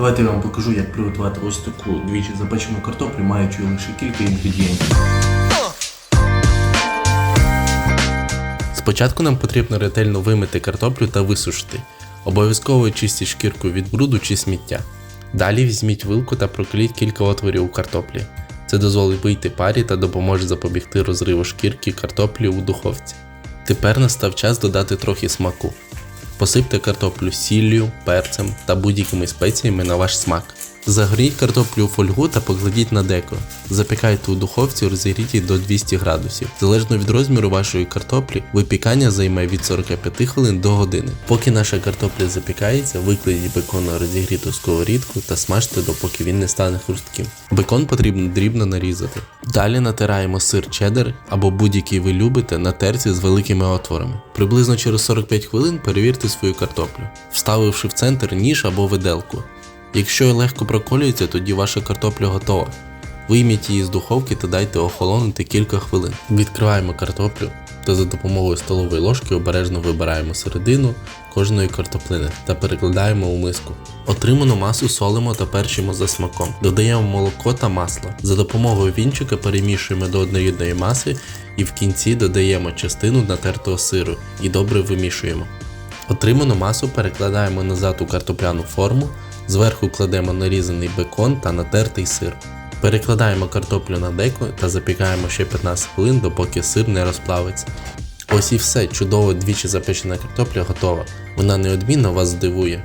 Давайте я вам покажу, як приготувати ось таку двічі запечену картоплю, маючи лише кілька інгредієнтів. Спочатку нам потрібно ретельно вимити картоплю та висушити. Обов'язково очистіть шкірку від бруду чи сміття. Далі візьміть вилку та проколіть кілька отворів у картоплі. Це дозволить вийти парі та допоможе запобігти розриву шкірки картоплі у духовці. Тепер настав час додати трохи смаку. Посипте картоплю сіллю, перцем та будь-якими спеціями на ваш смак. Загоріть картоплю у фольгу та покладіть на деко. Запікайте у духовці розігрітій до 200 градусів. Залежно від розміру вашої картоплі, випікання займе від 45 хвилин до години. Поки наша картопля запікається, викладіть бекон на розігріту сковорідку та смажте, допоки він не стане хрустким. Бекон потрібно дрібно нарізати. Далі натираємо сир чеддер або будь-який ви любите на терці з великими отворами. Приблизно через 45 хвилин перевірте свою картоплю, вставивши в центр ніж або виделку. Якщо легко проколюється, тоді ваша картопля готова. Вийміть її з духовки та дайте охолонути кілька хвилин. Відкриваємо картоплю та за допомогою столової ложки обережно вибираємо середину кожної картоплини та перекладаємо у миску. Отриману масу солимо та перчимо за смаком. Додаємо молоко та масло. За допомогою вінчика перемішуємо до однорідної маси і в кінці додаємо частину натертого сиру і добре вимішуємо. Отриману масу перекладаємо назад у картопляну форму, зверху кладемо нарізаний бекон та натертий сир. Перекладаємо картоплю на деко та запікаємо ще 15 хвилин, допоки сир не розплавиться. Ось і все, чудово двічі запечена картопля готова. Вона неодмінно вас здивує.